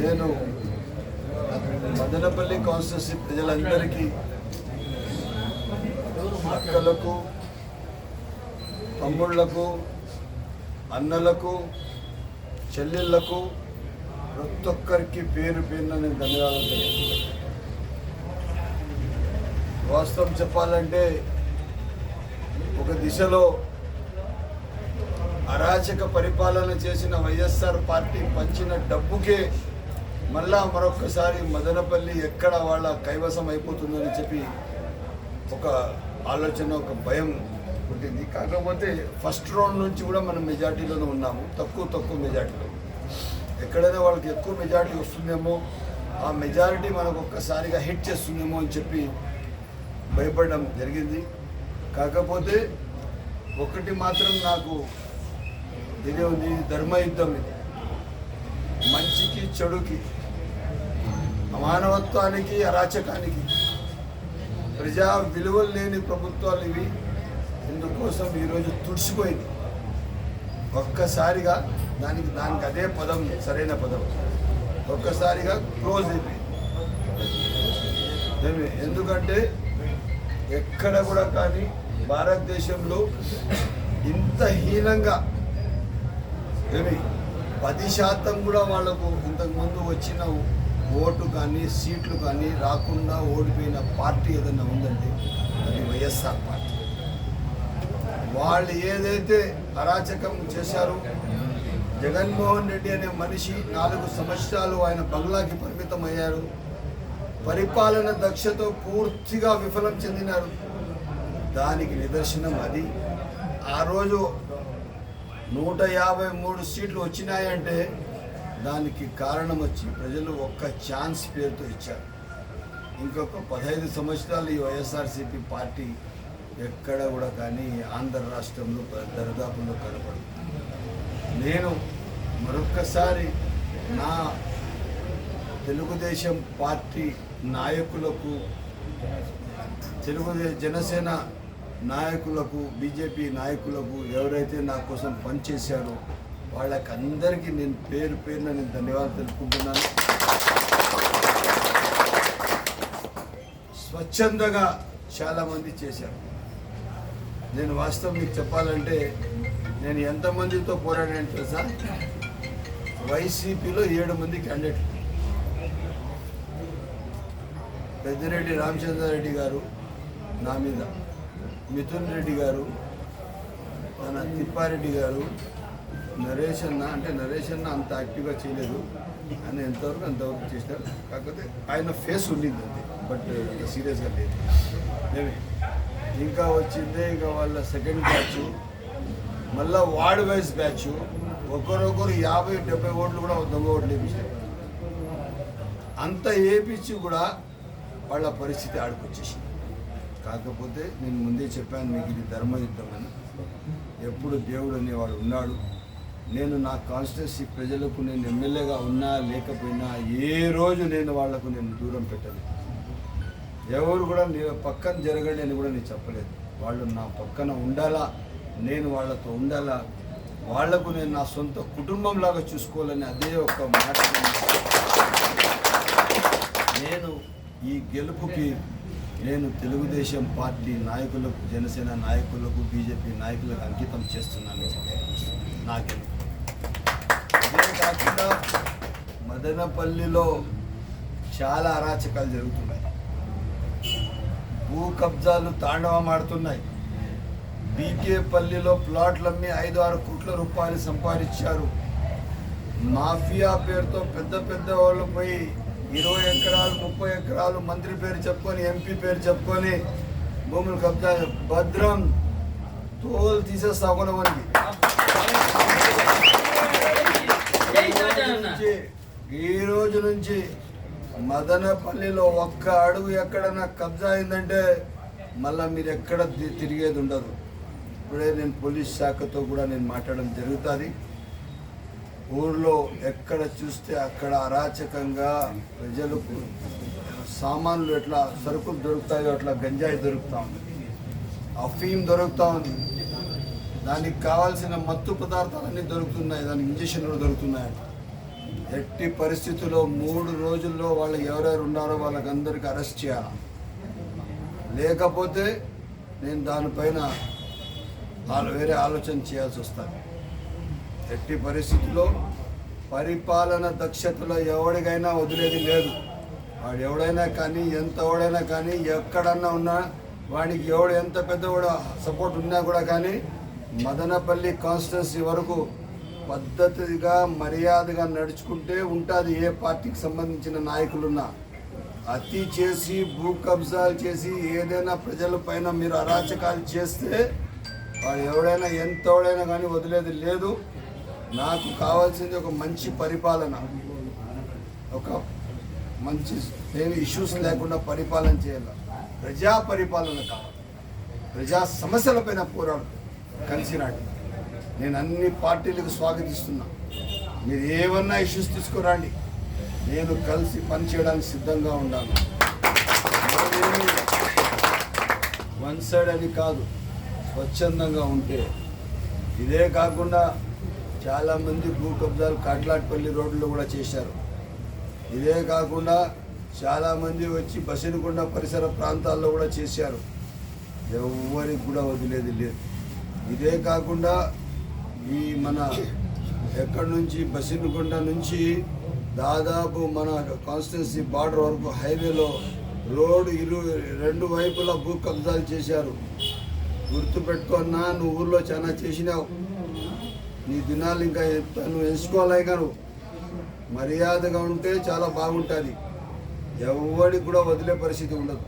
నేను మదనపల్లి కాన్స్టిట్యూన్సీ ప్రజలందరికీ అక్కలకు తమ్ముళ్ళకు అన్నలకు చెల్లెళ్ళకు ప్రతి ఒక్కరికి పేరు పేరున నేను ధన్యవాదాలు తెలియజేస్తున్నాను. వాస్తవం చెప్పాలంటే ఒక దిశలో అరాచక పరిపాలన చేసిన వైఎస్ఆర్ పార్టీ పంచిన డబ్బుకే మళ్ళా మరొక్కసారి మదనపల్లి ఎక్కడ వాళ్ళ కైవసం అయిపోతుందని చెప్పి ఒక ఆలోచన ఒక భయం ఉంటుంది కాకపోతే ఫస్ట్ రౌండ్ నుంచి కూడా మనం మెజార్టీలోనే ఉన్నాము. తక్కువ తక్కువ మెజార్టీలో. ఎక్కడైనా వాళ్ళకి ఎక్కువ మెజార్టీ వస్తుందేమో ఆ మెజారిటీ మనకు ఒక్కసారిగా హిట్ చేస్తుందేమో అని చెప్పి భయపడడం జరిగింది. కాకపోతే ఒకటి మాత్రం నాకు ఇదే ఉంది ధర్మయుద్ధం ఇది. మంచికి చెడుకి మానవత్వానికి అరాచకానికి ప్రజా విలువలు లేని ప్రభుత్వాలు ఇవి. ఇందుకోసం ఈరోజు తుడిచిపోయింది. ఒక్కసారిగా దానికి దానికి అదే పదం సరైన పదం. ఒక్కసారిగా క్లోజ్ అయిపోయింది. ఎందుకంటే ఎక్కడ కూడా కానీ భారతదేశంలో ఇంత హీనంగా ఏమి? పది శాతం కూడా వాళ్ళకు ఇంతకుముందు వచ్చిన ఓటు కానీ సీట్లు కానీ రాకుండా ఓడిపోయిన పార్టీ ఏదైనా ఉందంటే అది వైఎస్ఆర్ పార్టీ. వాళ్ళు ఏదైతే అరాచకం చేశారో జగన్మోహన్ రెడ్డి అనే మనిషి నాలుగు సంవత్సరాలు ఆయన బంగ్లాకి పరిమితం అయ్యారు పరిపాలన దక్షతో పూర్తిగా విఫలం చెందినారు. దానికి నిదర్శనం అది. ఆ రోజు నూట యాభై మూడు సీట్లు వచ్చినాయంటే దానికి కారణం వచ్చి ప్రజలు ఒక్క ఛాన్స్ పేరుతో ఇచ్చారు. ఇంకొక పదహైదు సంవత్సరాలు ఈ వైఎస్ఆర్సీపీ పార్టీ ఎక్కడ కూడా కానీ ఆంధ్ర రాష్ట్రంలో దరిదాపుల్లో కనపడదు. నేను మరొక్కసారి నా తెలుగుదేశం పార్టీ నాయకులకు తెలుగు జనసేన నాయకులకు బీజేపీ నాయకులకు ఎవరైతే నా కోసం పనిచేశారో వాళ్ళకి అందరికీ నేను పేరు పేరున నేను ధన్యవాదాలు తెలుపుకుంటున్నాను. స్వచ్ఛందగా చాలామంది చేశారు. నేను వాస్తవం మీకు చెప్పాలంటే నేను ఎంతమందితో పోరాడాను తెలుసా? వైసీపీలో ఏడు మంది క్యాండిడేట్లు పెద్దిరెడ్డి రామచంద్రారెడ్డి గారు నా మీద. మిథున్ రెడ్డి గారు తన తిప్పారెడ్డి గారు నరేష్ అన్న అంటే నరేష్ అన్న అంత యాక్టివ్గా చేయలేదు. ఆయన ఎంతవరకు అంతవరకు చేసినారు. కాకపోతే ఆయన ఫేస్ ఉండింది అంతే. బట్ సీరియస్గా లేదు. ఇంకా వచ్చిందే ఇంకా వాళ్ళ సెకండ్ బ్యాచ్. మళ్ళా వార్డ్ వైజ్ బ్యాచ్. ఒకరొకరు యాభై డెబ్బై ఓట్లు కూడా దొంగ ఓట్లు వేపించారు అంత వేపించి కూడా వాళ్ళ పరిస్థితి ఆడుకొచ్చేసింది. కాకపోతే నేను ముందే చెప్పాను మీకు ఇది ధర్మయుద్ధం అని. ఎప్పుడు దేవుడు అనేవాడు ఉన్నాడు. నేను నా కాన్స్టిట్యూన్సీ ప్రజలకు నేను ఎమ్మెల్యేగా ఉన్నా లేకపోయినా ఏ రోజు నేను వాళ్ళకు నేను దూరం పెట్టలేదు. ఎవరు కూడా నీ పక్కన జరగండి అని కూడా నేను చెప్పలేదు. వాళ్ళు నా పక్కన ఉండాలా నేను వాళ్ళతో ఉండాలా వాళ్ళకు నేను నా సొంత కుటుంబంలాగా చూసుకోవాలని అదే ఒక మాట. నేను ఈ గెలుపుకి నేను తెలుగుదేశం పార్టీ నాయకులకు జనసేన నాయకులకు బీజేపీ నాయకులకు అంకితం చేస్తున్నాను నాకే అదే కాకుండా మదనపల్లిలో చాలా అరాచకాలు జరుగుతున్నాయి. భూ కబ్జాలు తాండవమాడుతున్నాయి బీకేపల్లిలో ప్లాట్లు అమ్మి ఐదు ఆరు కోట్ల రూపాయలు సంపాదించారు. మాఫియా పేరుతో పెద్ద పెద్ద వాళ్ళు పోయి ఇరవై ఎకరాలు ముప్పై ఎకరాలు మంత్రి పేరు చెప్పుకొని ఎంపీ పేరు చెప్పుకొని భూములు కబ్జా భద్రం తోలు తీసేస్తా కూడా మనకి. నుంచి ఈ రోజు నుంచి మదనపల్లిలో ఒక్క అడుగు ఎక్కడన్నా కబ్జా అయిందంటే మళ్ళా మీరు ఎక్కడ తి- తిరిగేది ఉండదు. ఇప్పుడే నేను పోలీస్ శాఖతో కూడా నేను మాట్లాడడం జరుగుతుంది. ఊర్లో ఎక్కడ చూస్తే అక్కడ అరాచకంగా ప్రజలకు సామాన్లు ఎట్లా సరుకులు దొరుకుతాయో అట్లా గంజాయి దొరుకుతా ఉంది. అఫీమ్ దొరుకుతా ఉంది. దానికి కావాల్సిన మత్తు పదార్థాలన్నీ దొరుకుతున్నాయి. దానికి ఇంజక్షన్లు దొరుకుతున్నాయి ఎట్టి పరిస్థితుల్లో మూడు రోజుల్లో వాళ్ళు ఎవరెవరు ఉన్నారో వాళ్ళకందరికీ అరెస్ట్ చేయాలి? లేకపోతే నేను దానిపైన వాళ్ళు వేరే ఆలోచన చేయాల్సి వస్తుంది. ఎట్టి పరిస్థితుల్లో పరిపాలన దక్షతలో ఎవడికైనా వదిలేది లేదు. వాడు ఎవడైనా కానీ ఎంత ఎవడైనా కానీ ఎక్కడన్నా ఉన్నా వాడికి ఎవడు ఎంత పెద్ద కూడా సపోర్ట్ ఉన్నా కూడా కానీ మదనపల్లి కాన్స్టిట్యున్సీ వరకు పద్ధతిగా మర్యాదగా నడుచుకుంటే ఉంటుంది ఏ పార్టీకి సంబంధించిన నాయకులున్నా. అతి చేసి భూ కబ్జాలు చేసి ఏదైనా ప్రజల పైన మీరు అరాచకాలు చేస్తే వాడు ఎవడైనా ఎంతోడైనా కానీ వదిలేది లేదు. నాకు కావాల్సింది ఒక మంచి పరిపాలన ఒక మంచి ఏమి ఇష్యూస్ లేకుండా పరిపాలన చేయాలి? ప్రజా పరిపాలన కావాలి. ప్రజా సమస్యలపైన పోరాడు కలిసి రాడు నేను అన్ని పార్టీలకు స్వాగతిస్తున్నా. మీరు ఏమన్నా ఇష్యూస్ తీసుకురండి. నేను కలిసి పనిచేయడానికి సిద్ధంగా ఉన్నాను. వన్ సైడ్ అని కాదు స్వచ్ఛందంగా ఉంటే. ఇదే కాకుండా చాలామంది భూ కబ్జాలు కాట్లాట్పల్లి రోడ్లో కూడా చేశారు. ఇదే కాకుండా చాలామంది వచ్చి బసినకొండ పరిసర ప్రాంతాల్లో కూడా చేశారు. ఎవరికి కూడా వదిలేది లేదు. ఇదే కాకుండా ఈ మన ఎక్కడి నుంచి బసినకొండ నుంచి దాదాపు మన కాన్స్టిట్యున్సీ బార్డర్ వరకు హైవేలో రోడ్డు ఇరు రెండు వైపులా భూ కబ్జాలు చేశారు. గుర్తుపెట్టుకున్నా నువ్వు ఊర్లో చాలా చేసినావు. నీ దినాలు ఇంకా నువ్వు ఎంచుకోవాలి నువ్వు మర్యాదగా ఉంటే చాలా బాగుంటుంది. ఎవరికి కూడా వదిలే పరిస్థితి ఉండదు.